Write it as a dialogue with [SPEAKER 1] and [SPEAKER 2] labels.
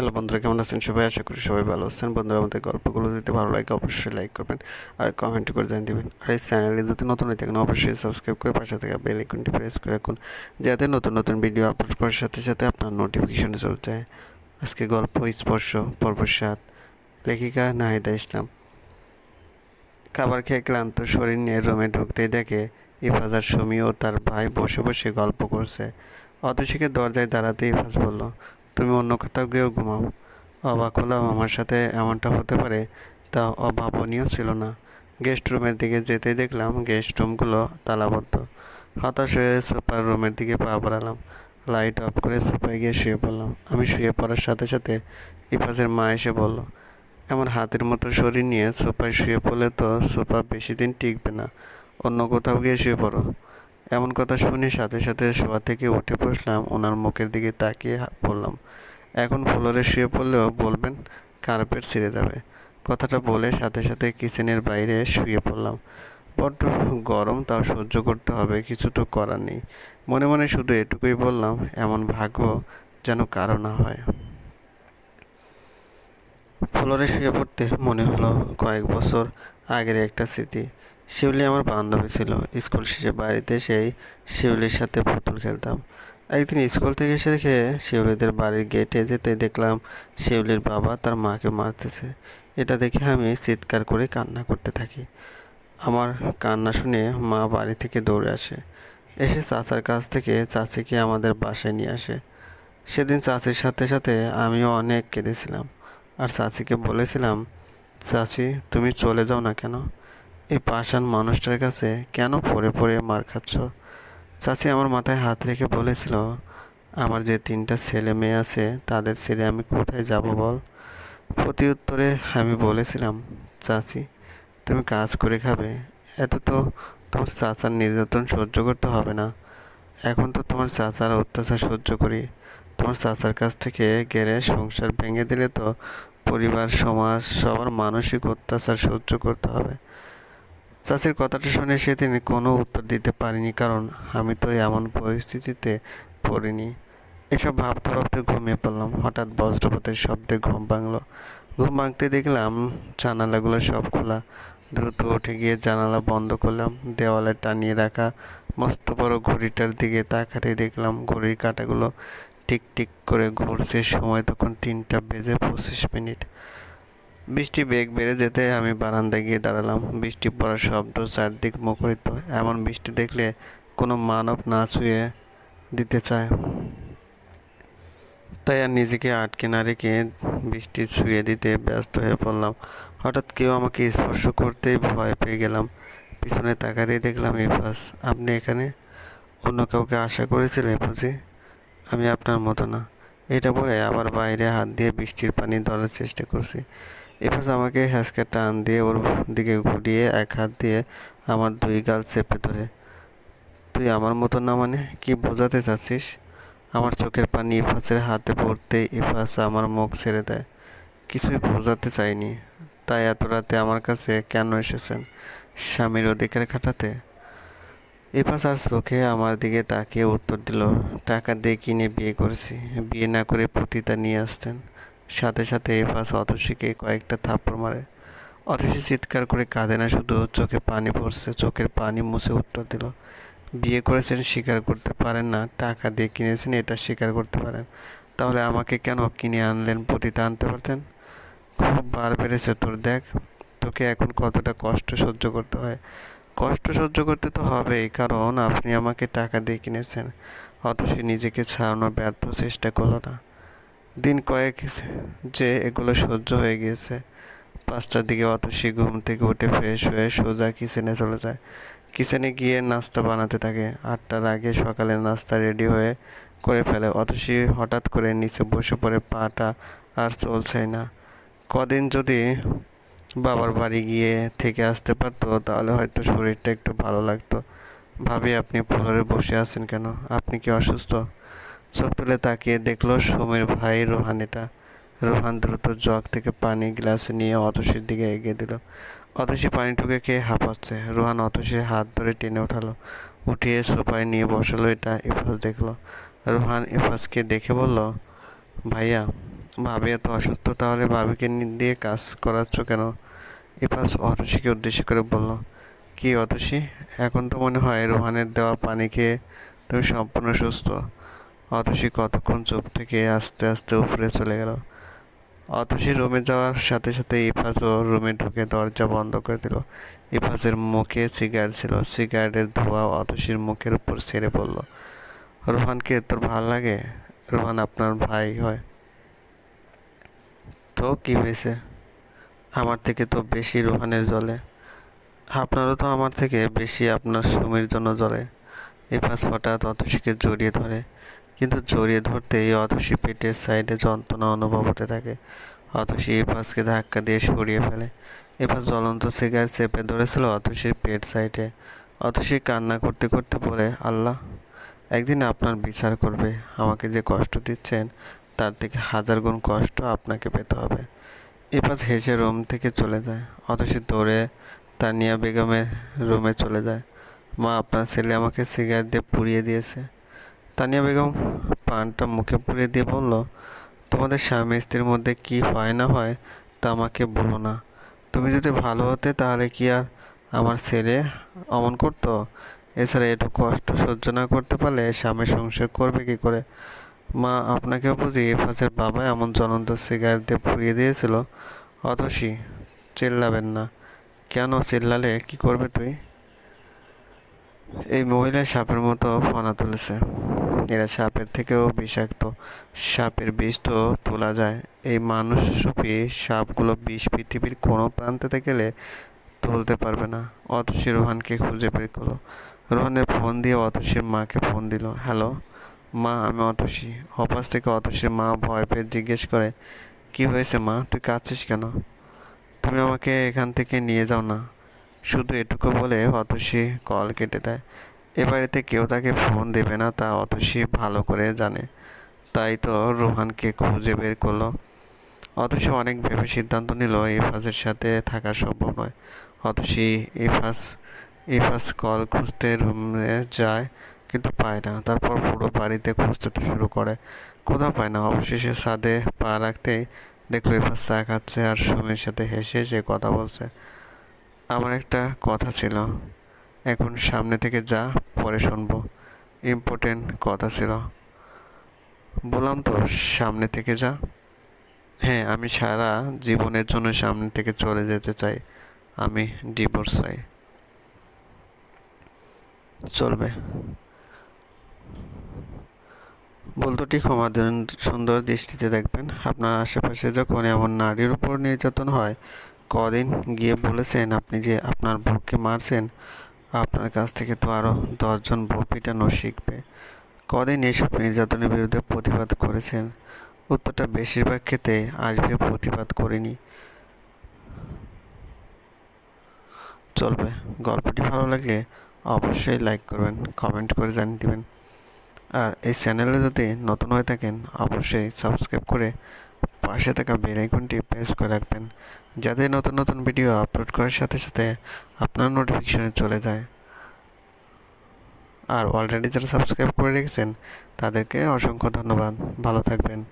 [SPEAKER 1] Hello বন্ধুরা, কেমন আছেন সবাই? আশা করি সবাই ভালো আছেন। বন্ধুরা, আমাদের গল্পগুলো যদি ভালো লাগে, অবশ্যই লাইক করবেন আর কমেন্ট করে জানিয়ে দেবেন। আর এই চ্যানেলে যদি নতুন হয়ে থাকেন, অবশ্যই সাবস্ক্রাইব করে পাশে থাকা বেল আইকনটি প্রেস করে রাখুন, যাতে নতুন নতুন ভিডিও আপলোড করার সাথে সাথে আপনার নোটিফিকেশন চলে যায়। আজকে গল্প, স্পর্শ, পর্ব সাত, লেখিকা নাহিদা ইসলাম। খাবার খেয়ে ক্লান্ত শরীর নিয়ে রুমে ঢুকতেই দেখে ইফাজার সুমি ও তার ভাই বসে বসে গল্প করছে। অতসীকে দরজায় দাঁড়াতে ইফাজ বলল তুমি অন্য কোথাও গিয়েও ঘুমাও। অবাক হলাম আমার সাথে এমনটা হতে পারে, তা অভাবনীয় ছিল না। গেস্ট রুমের দিকে যেতেই দেখলাম গেস্ট রুমগুলো তালাবদ্ধ। হতাশ হয়ে সুপার রুমের দিকে পা বাড়ালাম। লাইট অফ করে সোফায় গিয়ে শুয়ে পড়লাম। আমি শুয়ে পড়ার সাথে সাথে ইফাজের মা এসে বলল, এমন হাতের মতো শরীর নিয়ে সোফায় শুয়ে পড়লে তো সোফা বেশি দিন টিকবে না। অন্য কোথাও গিয়ে শুয়ে পড়ো। এমন কথা শুনে সাথে সাথে শোয়া থেকে উঠে বসলাম, ওনার মুখের দিকে তাকিয়ে বললাম, এখন ফ্লোরে শুয়ে পড়লেও বলবেন কার্পেট ছিঁড়ে যাবে। কথাটা বলে সাথে সাথে কিচেনের বাইরে শুয়ে পড়লাম। বড্ড গরম, তাও সহ্য করতে হবে, কিছু তো করার নেই। মনে মনে শুধু এটুকুই বললাম, এমন ভাগ্য যেন কারও না হয়। ফ্লোরে শুয়ে পড়তে মনে হলো কয়েক বছর আগের একটা স্মৃতি। শিউলি আমার বান্ধবী ছিল। স্কুল শেষে বাড়িতে সেই শিউলির সাথে পুতুল খেলতাম। একদিন স্কুল থেকে এসে দেখে শিউলিদের বাড়ির গেটে যেতে দেখলাম শিউলির বাবা তার মাকে মারতেছে। এটা দেখে আমি চিৎকার করে কান্না করতে থাকি। আমার কান্না শুনে মা বাড়ি থেকে দৌড়ে আসে। এসে চাচার কাছ থেকে চাচিকে আমাদের বাসায় নিয়ে আসে। সেদিন চাচির সাথে সাথে আমিও অনেক কেঁদেছিলাম। আর চাচিকে বলেছিলাম, চাচি, তুমি চলে যাও না কেন? এই পাষাণ মানুষটার কাছে কেন পড়ে পড়ে মার খাচ্ছ? চাচি আমার মাথায় হাত রেখে বলেছিল, আমার যে তিনটা ছেলে মেয়ে আছে, তাদের ছেড়ে আমি কোথায় যাব বল? প্রতি উত্তরে আমি বলেছিলাম, চাচি, তুমি কাজ করে খাবে, এত তো তোমার চাচার নির্যাতন সহ্য করতে হবে না। এখন তো তোমার চাচার অত্যাচার সহ্য করি। তোমার চাচার কাছ থেকে গেলে সংসার ভেঙে দিলে তো পরিবার, সমাজ, সবার মানসিক অত্যাচার সহ্য করতে হবে। চাচির কথাটা শুনে সেদিন কোনো উত্তর দিতে পারিনি, কারণ আমি তো এমন পরিস্থিতিতে পড়িনি। এসব ভাবতে ভাবতে ঘুমিয়ে পড়লাম। হঠাৎ বজ্রপাতের শব্দে ঘুম ভাঙলো। ঘুম ভাঙতে দেখলাম জানালাগুলো সব খোলা। দ্রুত উঠে গিয়ে জানালা বন্ধ করলাম। দেওয়ালে টানিয়ে রাখা মস্ত বড় ঘড়িটার দিকে তাকাতে দেখলাম ঘড়ির কাঁটাগুলো টিক টিক করে ঘুরছে। সময় তখন তিনটা বেজে পঁচিশ মিনিট। বৃষ্টি বেগ বেড়ে যেতে আমি বারান্দায় গিয়ে দাঁড়ালাম। বৃষ্টি পড়ার শব্দ চারদিক মুখরিত। এমন বৃষ্টি দেখলে কোনো মানব না ছুঁয়ে দিতে চায়। তাই আর নিজেকে আটকে না রেখে বৃষ্টি ছুঁয়ে দিতে ব্যস্ত হয়ে পড়লাম। হঠাৎ কেউ আমাকে স্পর্শ করতেই ভয় পেয়ে গেলাম। পিছনে তাকাতেই দেখলাম এফাস আপনি এখানে? অন্য কাউকে আশা করেছিলেন বুঝি আমি আপনার মতো না। এটা বলে আবার বাইরে হাত দিয়ে বৃষ্টির পানি ধরার চেষ্টা করছি। এফাস আমাকে হ্যাসকে টান দিয়ে ওর দিকে ঘুরিয়ে এক হাত দিয়ে আমার দুই গাল চেপে ধরে। তুই আমার মতো না মানে? কি বোঝাতে চাচ্ছিস? আমার চোখের পানি ইফাসের হাতে পড়তে ইফাস আমার মুখ ছেড়ে দেয়। কিছুই বোঝাতে চাইনি। তাই এত রাতে আমার কাছে কেন এসেছেন? স্বামীর অধিকার খাটাতে? ইফাস আর চোখে আমার দিকে তাকিয়ে উত্তর দিল, টাকা দিয়ে কিনে বিয়ে করেছি? বিয়ে না করে পতিতা নিয়ে আসতেন। সাথে সাথে এফাস অতসীকে কয়েকটা থাপ্পড় মারে। অতসী চিৎকার করে কাঁদে না, শুধু চোখে পানি পড়ছে, চোখের পানি মুছে উত্তর দিল, বিয়ে করেছেন, স্বীকার করতে পারেন না, টাকা দিয়ে কিনেছেন, এটা স্বীকার করতে পারেন। তাহলে আমাকে কেন কিনে আনলেন, পতিতা আনতে পারতেন? খুব বার বেড়েছে তোর, দেখ, তোকে এখন কতটা কষ্ট সহ্য করতে হয়। কষ্ট সহ্য করতে তো হবেই, কারণ আপনি আমাকে টাকা দিয়ে কিনেছেন। অথচ নিজেকে ছাড়ানোর ব্যর্থ চেষ্টা করল না। দিন কয়েক যে এগুলো সহ্য হয়ে গিয়েছে, পাঁচটার দিকে অতসী ঘুম থেকে উঠে ফ্রেশ হয়ে সোজা কিচেনে চলে যায়। কিচেনে গিয়ে নাস্তা বানাতে থাকে। আটটার আগে সকালে নাস্তা রেডি হয়ে করে ফেলে। অতসী হঠাৎ করে নিচে বসে পড়ে পাটা আর চলছেই না। কদিন যদি বাবার বাড়ি গিয়ে থেকে আসতে পারতো, তাহলে হয়তো শরীরটা একটু ভালো লাগতো। ভাবি, আপনি ফ্লোরে বসে আছেন কেন? আপনি কি অসুস্থ? চোখ তুলে তাকিয়ে দেখল সমীর ভাই রোহান এটা রোহান দ্রুত জগ থেকে পানি গ্লাসে নিয়ে অতসীর দিকে এগিয়ে দিল। অতসী পানিটুকে খেয়ে হাঁপাচ্ছে। রোহান অতসীর হাত ধরে টেনে ওঠালো উঠিয়ে সোফায় নিয়ে বসালো এটা ইফাস দেখল। রোহান ইফাসকে দেখে বলল, ভাইয়া ভাবি, এত অসুস্থ, তাহলে ভাবিকে দিয়ে কাজ করাচ্ছ কেন? ইফাস অতসীকে উদ্দেশ্য করে বলল, কি অতসী? এখন তো মনে হয় রোহানের দেওয়া পানি খেয়ে তুমি সম্পূর্ণ সুস্থ। অতসী কতক্ষণ চুপ থেকে আস্তে আস্তে উপরে চলে গেল। অতসী রুমে যাওয়ার সাথে সাথে ইফাসও রুমে ঢুকে দরজা বন্ধ করে দিল। ইফাসের মুখে সিগারেট ছিল। সিগারেটের ধোঁয়া অতসীর মুখের উপর ছেড়ে পড়ল। রোহানকে তোর ভালো লাগে? রোহান আপনার ভাই হয়। তো কি হয়েছে? আমার থেকে তো বেশি রোহানের জলে আপনারও তো আমার থেকে বেশি আপনার সুমির জন্য জলে ইফাস হঠাৎ অতসীকে জড়িয়ে ধরে। কিন্তু জড়িয়ে ধরতে এই অতসী পেটের সাইডে যন্ত্রণা অনুভব হতে থাকে। অতসী ইফাসকে ধাক্কা দিয়ে সরিয়ে ফেলে। ইফাস জ্বলন্ত সিগারেট চেপে ধরেছিল অতসীর পেট সাইডে। অতসী কান্না করতে করতে বলে, আল্লাহ, একদিন আপনার বিচার করবে। আমাকে যে কষ্ট দিচ্ছেন তার থেকে হাজার গুণ কষ্ট আপনাকে পেতে হবে। ইফাস হেসে রুম থেকে চলে যায় অতসী দৌড়ে তানিয়া বেগমের রুমে চলে যায়। মা, আপনার ছেলে আমাকে সিগারেট দিয়ে পুড়িয়ে দিয়েছে। তানিয়া বেগম পানটা মুখে পুড়িয়ে দিয়ে বলল, তোমাদের স্বামী স্ত্রীর মধ্যে কি হয় না হয় তা আমাকে বলো না। তুমি যদি ভালো হতে তাহলে কি আর আমার ছেলে অমন করতো? এছাড়া একটু কষ্ট সহ্য না করতে পারলে স্বামী সংসার করবে কি করে? মা আপনাকেও বুঝি ইফাসের বাবা এমন জ্বলন্ত সিগারেট দিয়ে পুড়িয়ে দিয়েছিল। অতসী, চিল্লাবেন না। কেন চিল্লালে? কি করবে তুই? এই মহিলা সাপের মতো ফনা তুলেছে। এরা সাপের থেকেও বিষাক্ত। সাপের বিষ তো তোলা যায়। এই মানুষ মানুষরূপী সাপগুলো বিষ পৃথিবীর কোনো প্রান্তে গেলে তুলতে পারবে না। অতসী রোহানকে খুঁজে বের করল। রোহানের ফোন দিয়ে অতসীর মাকে ফোন দিল। হ্যালো? মা, আমি অতসী। অপাস থেকে অতসীর মা ভয় পেয়ে জিজ্ঞেস করে, কি হয়েছে মা? তুই কাঁদছিস কেন? তুমি আমাকে এখান থেকে নিয়ে যাও না। শুধু এটুকু বলে অতসী কল কেটে দেয়। এ বাড়িতে কেউ তাকে ফোন দেবে না, তা অতসী ভালো করে জানে। তাই তো রোহানকে খুঁজে বের করল। অতসী অনেক ভেবে সিদ্ধান্ত নিল ইফাসের সাথে থাকা সম্ভব নয়। অতসী ইফাস ইফাস কল খুঁজতে রুমে যায়। কিন্তু পায় না। তারপর পুরো বাড়িতে খুঁজতে শুরু করে। কোথাও পায় না। অবশেষে ছাদে পা রাখতেই দেখল এবার চা খাচ্ছে আর সুমির সাথে হেসে হেসে কথা বলছে। আমার একটা কথা ছিল। এখন সামনে থেকে যা, পরে শুনব। ইম্পর্টেন্ট কথা ছিল। বললাম তো, সামনে থেকে যা। হ্যাঁ আমি সারা জীবনের জন্য সামনে থেকে চলে যেতে চাই। আমি ডিভোর্স চাই। চলবে। বলতোটি ক্ষমা সুন্দর দৃষ্টিতে দেখবেন। আপনার আশেপাশে যখন এমন নারীর উপর নির্যাতন হয়, কদিন গিয়ে বলেছেন আপনি যে আপনার বউকে মারছেন, আপনার কাছ থেকে তো আরও দশজন বউ পিটানো শিখবে। কদিন এসব নির্যাতনের বিরুদ্ধে প্রতিবাদ করেছেন? উত্তরটা বেশিরভাগ ক্ষেত্রে আসবে প্রতিবাদ করিনি। চলবে। গল্পটি ভালো লাগলে অবশ্যই লাইক করবেন, কমেন্ট করে জানিয়ে দেবেন। আর এই চ্যানেলে যদি নতুন হয়ে থাকেন, অবশ্যই সাবস্ক্রাইব করে পাশে থাকা বেল আইকনটি প্রেস করে রাখবেন, যাতে নতুন নতুন ভিডিও আপলোড করার সাথে সাথে আপনার নোটিফিকেশনে চলে যায়। আর অলরেডি যারা সাবস্ক্রাইব করে রেখেছেন, তাদেরকে অসংখ্য ধন্যবাদ। ভালো থাকবেন।